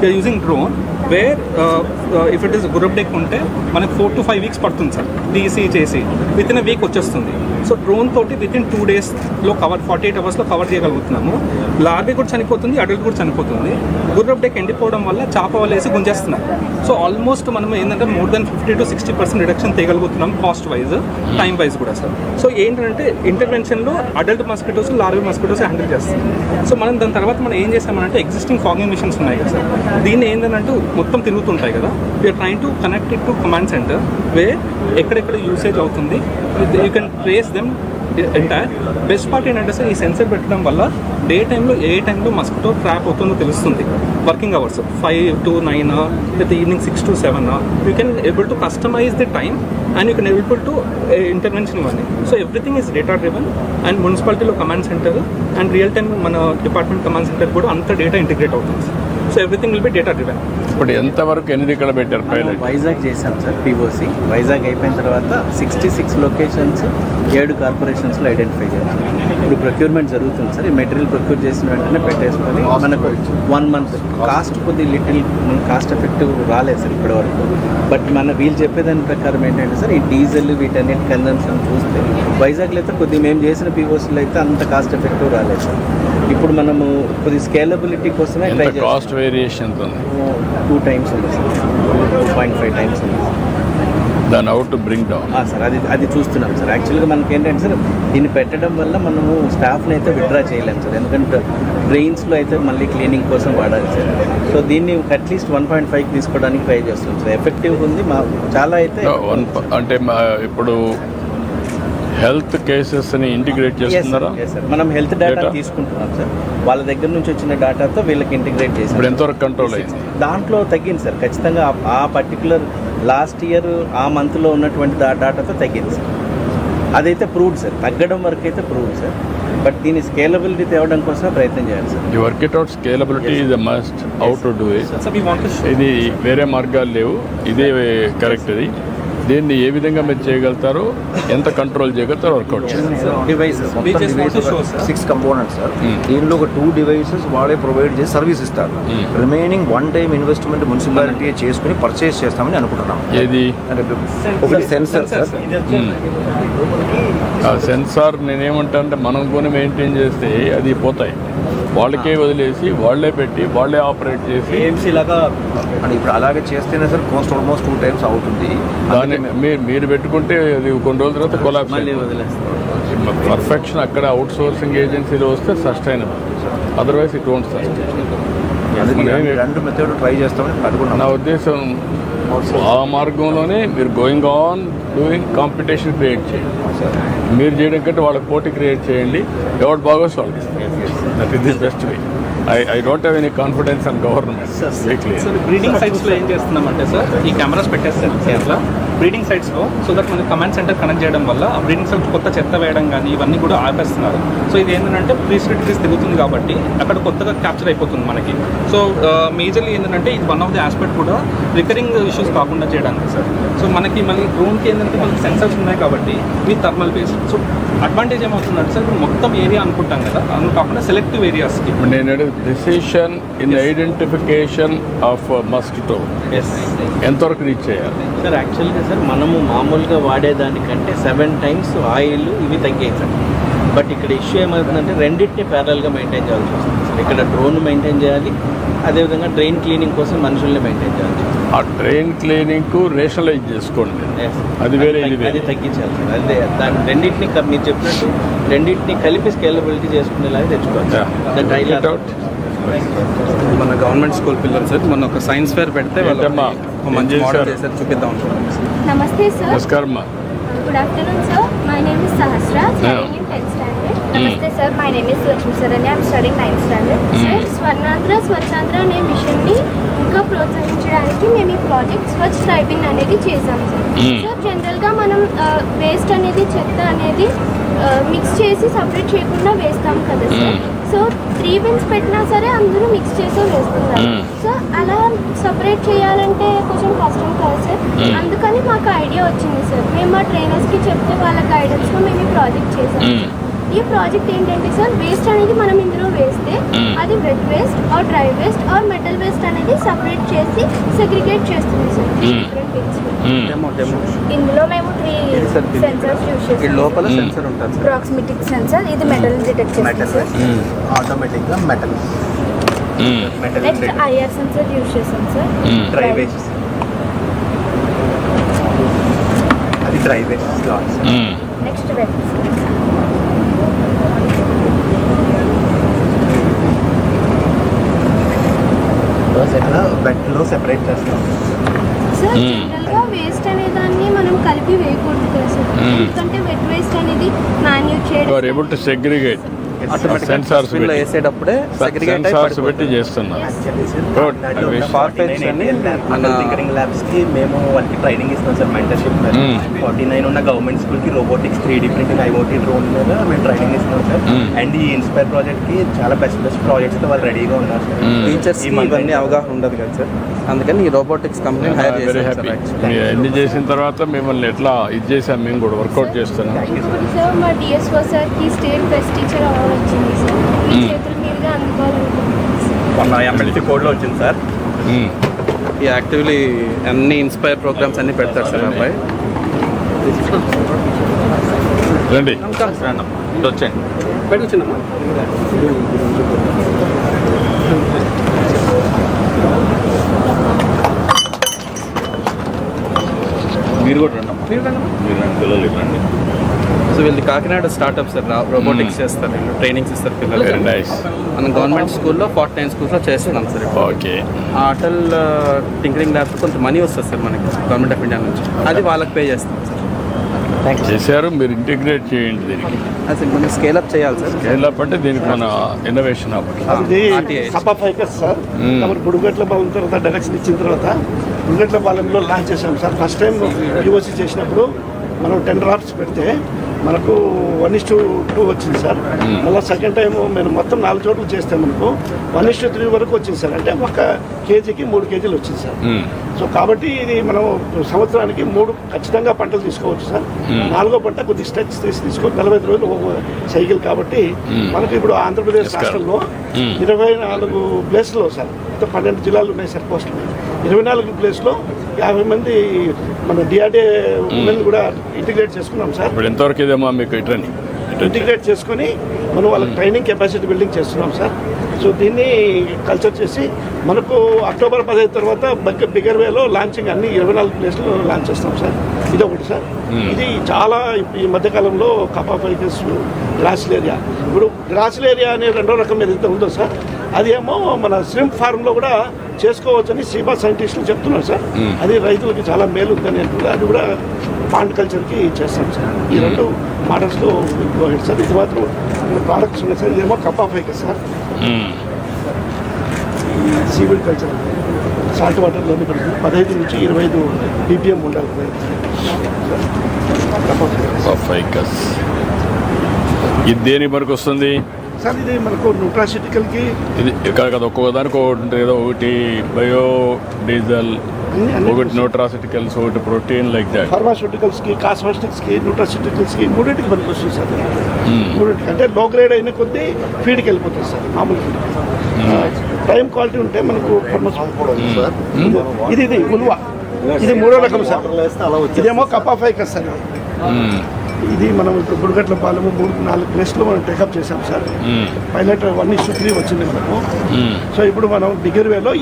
We're using drone where if it is group deck ఉంటే మనకి four to five weeks పడుతుంది sir DC చేసి with in week వచ్చేస్తుంది. So drone తోటి with in two డేస్లో cover forty eight అవర్స్లో cover చేయగలుగుతున్నాము. లార్వీ కూడా చనిపోతుంది అడల్ట్ కూడా చనిపోతుంది. గుర్రప్ డెక్ ఎండిపోవడం వల్ల చాప వల్ల వేసి గుంజేస్తున్నారు సో ఆల్మోస్ట్ మనం ఏంటంటే more than fifty to sixty percent reduction తీయగలుగుతున్నాం cost wise time wise కూడా సార్. సో ఏంటంటే ఇంటర్వెన్షన్లో adult mosquitoes larvae mosquitoes handle చేస్తాం సో మనం దాని తర్వాత మనం ఏం చేసామంటే ఎగ్జిస్టింగ్ ఫాగింగ్ మిషన్స్ ఉన్నాయి కదా సార్. దీన్ని ఏంటంటే మొత్తం తిరుగుతుంటాయి కదా. We're train to connect it to command centre way ఎక్కడెక్కడ యూసేజ్ అవుతుంది. You can trace them entire best part ఏంటంటే సార్ ఈ సెన్సర్ పెట్టడం వల్ల డే టైంలో ఏ టైంలో మస్కిటో ట్రాప్ అవుతుందో తెలుస్తుంది. Working hours five to nine లేకపోతే evening six to seven you can able to customise the time and you can able to intervention ఇవన్నీ so everything is data driven and మున్సిపాలిటీలో command centre and real time మన department command centre కూడా అంత data integrate అవుతుంది. So everything will be data driven ఇప్పుడు ఎంతవరకు ఎన్ని ఇక్కడ పెట్టారు పైలట్ వైజాగ్ చేశాం సార్ పిఓసి వైజాగ్ అయిపోయిన తర్వాత సిక్స్టీ సిక్స్ లొకేషన్స్ ఏడు కార్పొరేషన్స్లో ఐడెంటిఫై చేయాలి ఇప్పుడు ప్రొక్యూర్మెంట్ జరుగుతుంది సార్. ఈ మెటీరియల్ ప్రొక్యూర్ చేసిన వెంటనే పెట్టేసుకొని మనకు వన్ మంత్ కాస్ట్ కొద్ది లిటిల్ కాస్ట్ ఎఫెక్టివ్ రాలేదు సార్ ఇప్పటివరకు. బట్ మన వీళ్ళు చెప్పేదాని ప్రకారం ఏంటంటే సార్ ఈ డీజిల్ వీటన్నిటి కన్జంప్షన్ చూస్తే వైజాగ్లో అయితే కొద్ది మేము చేసిన పిఓసీలో అయితే అంత కాస్ట్ ఎఫెక్టివ్ రాలేదు సార్. ఇప్పుడు మనము కొద్ది స్కేలబిలిటీ కోసమే ఎంత ట్రై చేస్తాం కాస్ట్ వేరియేషన్ ఉంది టూ టైమ్స్ ఉంది sir. Two point five times ఉంది. దాని అవుట్ బ్రింగ్ డౌన్ సార్ అది అది చూస్తున్నాం సార్. యాక్చువల్గా మనకి ఏంటంటే సార్ దీన్ని పెట్టడం వల్ల మనము స్టాఫ్ని అయితే విత్డ్రా చేయలేము సార్. ఎందుకంటే డ్రైన్స్లో అయితే మళ్ళీ క్లీనింగ్ కోసం వాడాలి సార్. సో దీన్ని at least one point five తీసుకోవడానికి ట్రై చేస్తున్నాం సార్. ఎఫెక్టివ్ ఉంది మా చాలా అయితే అంటే ఇప్పుడు హెల్త్ కేసెస్ని ఇంటిగ్రేట్ Yes, sir. చేస్తున్నారా. మనం హెల్త్ డేటా? తీసుకుంటున్నాం సార్ వాళ్ళ దగ్గర నుంచి వచ్చిన డేటాతో వీళ్ళకి ఇంటిగ్రేట్ చేసాం ఇప్పుడు ఎంతవరకు కంట్రోల్ అయింది? దాంట్లో తగ్గింది సార్ ఖచ్చితంగా ఆ- పర్టికులర్ లాస్ట్ ఇయర్ ఆ మంత్లో ఉన్నటువంటి డాటాతో తగ్గింది సార్ అదైతే ప్రూవ్డ్ సార్ తగ్గడం వరకు అయితే ప్రూవ్డ్ సార్ బట్ దీని స్కేలబిలిటీ తేవడం కోసం ప్రయత్నం చేయాలి sir the work it out scalability is must out to do ఇది వేరే మార్గాలు లేవు. ఇదే కరెక్ట్ ఇది దీన్ని ఏ విధంగా మీరు చేయగలుగుతారో ఎంత కంట్రోల్ చేయగలుగుతారో వర్కౌట్. Six components sir. దీనిలో ఒక టూ డివైసెస్ వాళ్ళే ప్రొవైడ్ చేసి సర్వీస్ ఇస్తారు. Remaining one time investment municipality చేసుకుని పర్చేస్ చేస్తామని అనుకుంటున్నాం. ఏది? ఒకటి సెన్సర్ సార్ ఆ సెన్సార్ నేనేమంటా అంటే మనం కొని మెయింటైన్ చేస్తే అది పోతాయి. వాళ్ళకే వదిలేసి వాళ్ళే పెట్టి వాళ్ళే ఆపరేట్ చేసి ఏఎంసీ లాగా ఇప్పుడు అలాగే చేస్తేనే sir cost almost two times అవుతుంది. దాన్ని మీరు మీరు పెట్టుకుంటే అది కొన్ని రోజుల తర్వాత కొలాప్స్ పర్ఫెక్షన్ అక్కడ అవుట్ సోర్సింగ్ ఏజెన్సీలో వస్తే sustainable otherwise it won't sustain రెండు మెథడ్ ట్రై చేస్తామని నా ఉద్దేశం ఆ మార్గంలోనే మీరు going on doing competition create చేయండి. మీరు చేయడం కంటే వాళ్ళకి పోటీ క్రియేట్ చేయండి. ఎవరు బాగోస్ వాళ్ళకి that is the best way I I don't have any confidence on government breeding సైట్స్లో ఏం చేస్తున్నామంటే సార్ ఈ కెమెరాస్ పెట్టేస్తారు ఇట్లా బ్రీడింగ్ సైట్స్లో సో దట్ మనకి కమాండ్ సెంటర్ కనెక్ట్ చేయడం వల్ల ఆ బ్రీడింగ్ సైట్ కొత్త చెత్త వేయడం కానీ ఇవన్నీ కూడా ఆపేస్తున్నారు. సో ఇది ఏంటంటే ప్రీస్క్రిప్టీస్ తిరుగుతుంది కాబట్టి అక్కడ కొత్తగా క్యాప్చర్ అయిపోతుంది మనకి. సో మేజర్లీ uh, ఏంటంటే ఇది వన్ ఆఫ్ ది ఆస్పెక్ట్ కూడా రికరింగ్ ఇష్యూస్ కాకుండా చేయడానికి సార్ సో మనకి మళ్ళీ డ్రోన్కి ఏంటంటే మనకి సెన్సర్స్ ఉన్నాయి కాబట్టి with thermal base so advantage ఏమవుతుందంటే సార్ ఇప్పుడు మొత్తం ఏరియా అనుకుంటాం కదా అది కాకుండా సెలెక్టివ్ ఏరియాస్కి ఇప్పుడు నేను decision in identification of mosquitoes ఎంతవరకు రీచ్ చేయాలి? సార్ యాక్చువల్గా సార్ మనము మామూలుగా వాడేదానికంటే సెవెన్ టైమ్స్ ఆయిల్ ఇవి తగ్గాయి సార్ బట్ ఇక్కడ ఇష్యూ ఏమవుతుందంటే రెండింటిని ప్యారల్గా మెయింటైన్ చేయాల్సి వస్తుంది సార్ ఇక్కడ డ్రోన్ మెయింటైన్ చేయాలి అదేవిధంగా డ్రైన్ క్లీనింగ్ కోసం మనుషుల్ని మెయింటైన్ చేయాల్సి వస్తుంది. ఆ ట్రైన్ క్లీనింగ్ రేషనలైజ్ చేసుకోండి. అది వేరే అది తగ్గించాలి అదే దాని రెండింటిని క- మీరు చెప్పినట్టు రెండింటిని కలిపి స్కేలబిలిటీ చేసుకునేలాగా తెచ్చుకోవాలి. మన గవర్నమెంట్ స్కూల్ పిల్లలు సార్ మన ఒక సైన్స్ ఫేర్ పెడితే మంచి మోడల్ చేశారు? చూపిద్దాం. నమస్తే సార్. నమస్కారం good afternoon sir my name is Sahasra నమస్తే sir my name is Lakshmi Saranya I'm studying ninth standard sir Swarnandhra Swachhandhra అనే మిషన్ని ఇంకా ప్రోత్సహించడానికి మేము ఈ ప్రాజెక్ట్ స్వచ్ఛ టైపింగ్ అనేది చేసాం సార్. సో జనరల్గా మనం వేస్ట్ అనేది చెత్త అనేది మిక్స్ చేసి సపరేట్ చేయకుండా వేస్తాం కదా సార్. సో త్రీ బిన్స్ పెట్టినా సరే అందరూ మిక్స్ చేసే వేస్తున్నారు. సో అలా సపరేట్ చేయాలంటే కొంచెం కష్టం కదా సార్ Mm. అందుకని మాకు ఐడియా వచ్చింది సార్ మేము మా ట్రైనర్స్కి చెప్తే వాళ్ళ గైడెన్స్లో మేము ఈ ప్రాజెక్ట్ చేసాం. ఈ ప్రాజెక్ట్ ఏంటంటే సార్ వేస్ట్ అనేది మనం ఇందులో వేస్తే మ్మ్. అది wet waste or dry waste or metal waste అనేది సపరేట్ చేసి సెగ్రిగేట్ చేస్తుంది సార్. డెమో డెమో ఇందులో మేము త్రీ. సెన్సర్స్ యూస్ చేస్తాం లోపల మ్మ్. సెన్సర్ ఉంటుంది సార్. ప్రాక్సిమిటిక్ సెన్సర్ ఇది మెటల్ డిటెక్ట్ మెటల్ చేస్తుంది సార్. మ్మ్. ఆటోమేటిక్గా metal next IR sensor use చేస్తాం సార్. డ్రై వేస్ట్ అది డ్రై వేస్ట్. నెక్స్ట్ వెట్ ఎట్లా బెడ్లో సెపరేట్ చేస్తాం సార్ మ్మ్. జనరల్గా వేస్ట్ అనే దాన్ని మనం కలిపి వేయకూడదు కదా సార్ మ్మ్. ఎందుకంటే వెట్ వేస్ట్ అనేది ఆర్ చేయడం ఏబుల్ టు సెగ్రిగేట్ సెన్సార్స్ వేసేటప్పుడే సెన్సార్స్ పెట్టి ల్యాబ్స్కి మేము వాళ్ళకి ట్రైనింగ్ ఇస్తాం సార్ మెంటర్షిప్. ఫార్టీ నైన్ ఉన్న గవర్నమెంట్ స్కూల్కి robotics three D printing IoT drone మీద మేము ట్రైనింగ్ ఇస్తాం సార్. అండ్ ఈ ఇన్స్పైర్ ప్రాజెక్ట్కి చాలా బెస్ట్ బెస్ట్ ప్రాజెక్ట్స్తో వాళ్ళు రెడీగా ఉన్నారు సార్. Mm. టీచర్స్ ఇవన్నీ అవగాహన ఉండదు కదా సార్. అందుకని ఈ రోబోటిక్స్ కంపెనీ హైర్ చేశారు అన్ని చేసిన తర్వాత మిమ్మల్ని ఎట్లా ఇది చేసాం మేము కూడా వర్కౌట్ చేస్తున్నాం. సార్ మా డిఎస్ఓ సార్కి స్టేట్ బెస్ట్ టీచర్ అవార్డు వచ్చింది సార్. చేతుల మీదుగా. మొన్న ఎమ్మెల్సీ కోడ్లో వచ్చింది సార్. ఈ యాక్టివ్లీ అన్ని ఇన్స్పైర్ ప్రోగ్రామ్స్ అన్ని పెడతారు సార్ అబ్బాయి. రండి. వచ్చండి మీరు కూడా రండి మీరు రండి పిల్లలు రండి సో వీళ్ళది కాకినాడ స్టార్ట్అప్ సార్ రోబోటిక్స్ చేస్తారు వీళ్ళు ట్రైనింగ్స్ ఇస్తారు నైస్ మనం గవర్నమెంట్ స్కూల్లో ఫార్టీ నైన్ స్కూల్స్లో చేస్తున్నాం సార్ ఇప్పుడు. ఓకే ఆ అటల్ టింకరింగ్ ల్యాబ్స్ కొంత మనీ వస్తుంది సార్ మనకి గవర్నమెంట్ ఆఫ్ ఇండియా నుంచి. అది వాళ్ళకి పే చేస్తాం సార్. చేశారు మీరు ఇంటిగ్రేట్ చేయండి దీనికి. అసలు కొంచెం స్కేల్ అప్ చేయాలి సార్. స్కేల్ అంటే దీనికి మన ఇన్నోవేషన్ అవ్వాలి అది. Supper Ficus sir. మ్మ్. కాబట్టి బుడుగట్ల పాలెం తర్వాత డైరెక్షన్ ఇచ్చిన తర్వాత బుడుగట్ల పాలెంలో లాంచ్ చేసాం సార్. ఫస్ట్ టైం యూఓసి చేసినప్పుడు మనం టెన్ డ్రాప్స్ పెడితే మనకు వన్ ఇస్ టూ టూ వచ్చింది సార్. మళ్ళీ సెకండ్ టైం మేము మొత్తం నాలుగు చోట్ల చేస్తే మనకు వన్ ఇస్ టూ త్రీ వరకు వచ్చింది సార్. అంటే ఒక కేజీకి మూడు కేజీలు వచ్చింది సార్. మ్మ్. సో కాబట్టి ఇది మనం సంవత్సరానికి మూడు ఖచ్చితంగా పంటలు తీసుకోవచ్చు సార్. నాలుగో పంట కొద్ది స్ట్రెచ్ తీసి తీసుకో నలభై ఐదు రోజులు సైకిల్ కాబట్టి మనకి ఇప్పుడు ఆంధ్రప్రదేశ్ రాష్ట్రంలో Hmm. ఇరవై నాలుగు ప్లేస్లో సార్. పన్నెండు జిల్లాలు ఉన్నాయి సార్ పోస్టులు. ఇరవై నాలుగు ప్లేస్లో యాభై మంది మన డిఆర్డీఏ ఉమెన్ కూడా ఇంటిగ్రేట్ చేసుకున్నాం సార్. ఇప్పుడు ఎంతవరకు ఇదేమో మీకు ఇట్రని ఇంటిగ్రేట్ చేసుకొని మనం వాళ్ళకి ట్రైనింగ్ కెపాసిటీ బిల్డింగ్ చేస్తున్నాం సార్. సో దీన్ని కల్చర్ చేసి మనకు అక్టోబర్ పదహైదు తర్వాత బగ్గ బిగర్ వేలో లాంచింగ్ అన్ని ఇరవై నాలుగు ప్లేస్లో లాంచ్ చేస్తాం సార్. ఇది ఒకటి సార్ ఇది చాలా ఈ మధ్యకాలంలో కపా ఫైకస్ గ్రాసిల్ ఏరియా ఇప్పుడు గ్రాసిల్ ఏరియా అనే రెండో రకం ఏదైతే ఉందో సార్ అది ఏమో మన స్విమ్ ఫార్మ్లో కూడా చేసుకోవచ్చని సీబా సైంటిస్టులు చెప్తున్నారు సార్. అది రైతులకి చాలా మేలు ఉందని అంటున్నారు. అది కూడా పాండ్ కల్చర్కి చేస్తాం సార్. ఈ రెండు మోడల్స్లో సార్. ఇది మాత్రం ప్రోడక్ట్స్ ఉన్నాయి సార్. ఇదేమో kappaphycus sir seaweed culture. Salt వాటర్లోనే పెడుతుంది పదహైదు నుంచి ఇరవై ఐదు పీపీఎం ఉండాలి ఇది దేని వరకు వస్తుంది? సార్ ఇది మనకు న్యూట్రాసిటికల్కి ఇది ఇక్కడ కదా ఒక్కొక్క దానికి ఒకటి కదా ఒకటి బయో డీజల్ ఒకటి న్యూట్రాసిటికల్స్ ఒకటి ప్రోటీన్ లైక్ దాట్. ఫార్మాస్యూటికల్స్కి కాస్మెటిక్స్కి న్యూట్రాసిటికల్స్కి మూడింటికి పనికి వస్తుంది సార్. మూడింటికి. అంటే లో గ్రేడ్ అయిన కొద్దీ ఫీడ్కి వెళ్ళిపోతుంది సార్ మామూలు ఫీడ్ టైం క్వాలిటీ ఉంటే మనకు ఫార్మాస్యూటికల్ ఇది ఇది ఉల్వ. ఇది మూడో రకం సార్. ఇదేమో కప్పా ఫైకస్ సార్ ఇది. మనం ఇప్పుడు బుడగట్ల పాలెము మూడు నాలుగు ప్లేస్లో మనం టేకప్ చేసాం sir. Pilot one issue three వచ్చింది మనకు. సో ఇప్పుడు మనం బిగిర్ వేలో